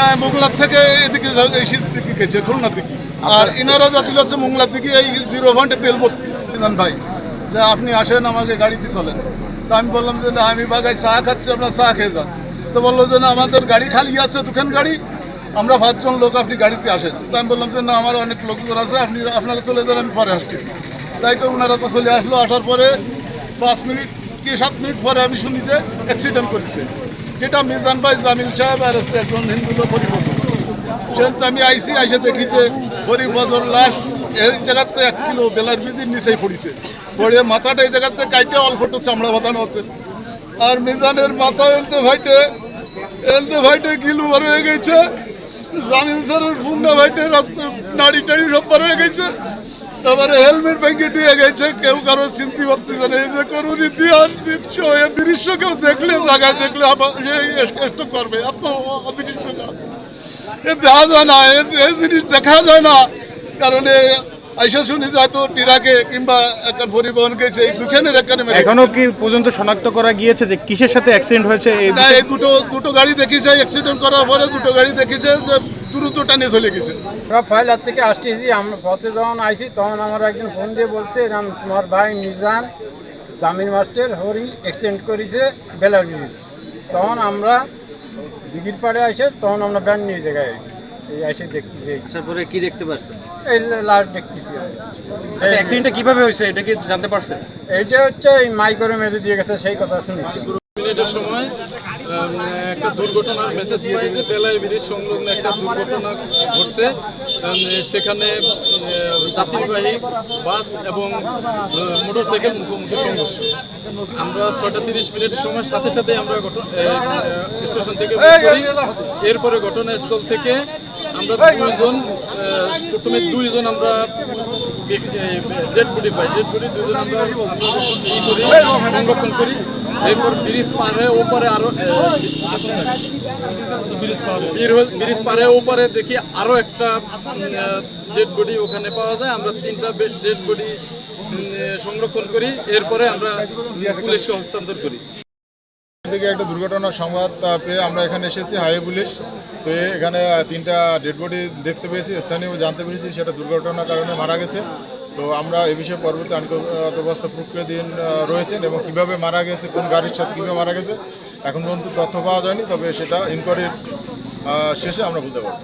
হ্যাঁ, মোংলার থেকে এদিকে এই শীত দিকে গেছে খুলনার দিকে। আর ইনারা জাতিল হচ্ছে মোংলার দিকে এই জিরো পয়েন্টে তেল ভর্তি। ভাই যে আপনি আসেন আমাকে গাড়িতে চলেন। তা আমি বললাম যে না আমি বাগায় চা খাচ্ছি আপনার চা খেয়ে যান। তো বলল যে না আমাদের গাড়ি খালি আছে দুখান গাড়ি। আমরা পাঁচজন লোক আপনি গাড়িতে আসেন। তো আমি বললাম যে না আমার অনেক লোকজন আছে আপনি আপনারা চলে যান আমি পরে আসতেছি তাই তো ওনারা তো চলে আসলো আসার পরে পাঁচ মিনিট কি সাত মিনিট পরে আমি শুনি যে অ্যাক্সিডেন্ট করেছে। এটা মিজান ভাই, জামিল সাহেব আর হচ্ছে একজন হিন্দু লোক হরিপদ আমি আইসি, আইসে দেখি যে হরিপদর লাশ এই জায়গাতে এক কিলো বেলার বীজের নিচেই পড়েছে। পড়ে মাথাটা এই জায়গাতে কাইটে অল্প একটু চামড়া বাঁধানো হচ্ছে আর মিজানের মাথা এলতে ভাইটে এলতে ভাইটে গিলু বার হয়ে গেছে। জামিল স্যারের ফুন্ডা ভাইটে রক্ত, নাড়ি টাড়ি সব বার হয়ে গেছে। তারপরে হেলমেট ভেঙে দিয়ে গেছে, কেউ কারও চিন্তি করতেছে না এই যে করুন ইতিহাস দৃশ্য এই দৃশ্য কেউ দেখলে, জায়গায় দেখলে আবার এষ্ট করবে, এত অদৃশ্য। এ দেখা যায় না, এ- জিনিস দেখা যায় না, কারণ আইসা শুনি যে হয়তো টিরাকে কিংবা একটা পরিবহন গেছে এই দুখানের এখানে মেরে এখনও কি পর্যন্ত শনাক্ত করা গিয়েছে যে কিসের সাথে অ্যাক্সিডেন্ট হয়েছে এই এই দুটো দুটো গাড়ি দেখিছে অ্যাক্সিডেন্ট করার পরে দুটো গাড়ি দেখিছে যে দ্রুত টানে চলে গেছে। আমরা ফাইলার থেকে আসতেছি আমরা পথে যখন আইছি তখন আমার একজন ফোন দিয়ে বলছে এরকম তোমার ভাই নিজান জামিন মাস্টার হরি এক্সচেঞ্জ করেছে বেলার তখন আমরা দিঘির পাড়ে আসে তখন আমরা ব্যান নিয়ে জায়গায় আইছি। এই এসে দেখতেছি। তারপরে কি দেখতে পাচ্ছেন এই লাশ দেখতেছি আচ্ছা অ্যাক্সিডেন্টটা কীভাবে হয়েছে? এটা কি জানতে পারছেন? এইটা হচ্ছে এই মাইকরে মেরে দিয়ে গেছে সেই কথা শুনেছি। মিনিটের সময় একটা দুর্ঘটনার মেসেজ পাই যে বেলায় ব্রিজ সংলগ্ন একটা দুর্ঘটনা ঘটছে। সেখানে যাত্রীবাহী বাস এবং মোটরসাইকেল মুখোমুখি সংঘর্ষ। আমরা ছয়টা তিরিশ মিনিটের সময় সাথে সাথে আমরা স্টেশন থেকে করি। এরপরে ঘটনাস্থল থেকে আমরা দুইজন প্রথমে দুইজন আমরা ডেড বডি পাই। ডেড বডি দুজন আমরা সংরক্ষণ করি। এরপর ব্রিজ পার হয়ে ওপারে আরও ব্রিজ পার হয়ে ওপারে দেখি আরও একটা ডেড বডি ওখানে পাওয়া যায়। আমরা তিনটা ডেড বডি সংরক্ষণ করি। এরপরে আমরা পুলিশকে হস্তান্তর করি। থেকে একটা দুর্ঘটনার সংবাদ পেয়ে আমরা এখানে এসেছি, হাইওয়ে পুলিশ। তো এখানে তিনটা ডেড বডি দেখতে পেয়েছি, স্থানীয় জানতে পেরেছি, সেটা দুর্ঘটনার কারণে মারা গেছে। তো আমরা এ বিষয়ে পরবর্তী আইনগত প্রক্রিয়াধীন রয়েছেন এবং কীভাবে মারা গেছে, কোন গাড়ির সাথে কীভাবে মারা গেছে, এখন পর্যন্ত তথ্য পাওয়া যায়নি, তবে সেটা ইনকোয়ারির শেষে আমরা বলতে পারব।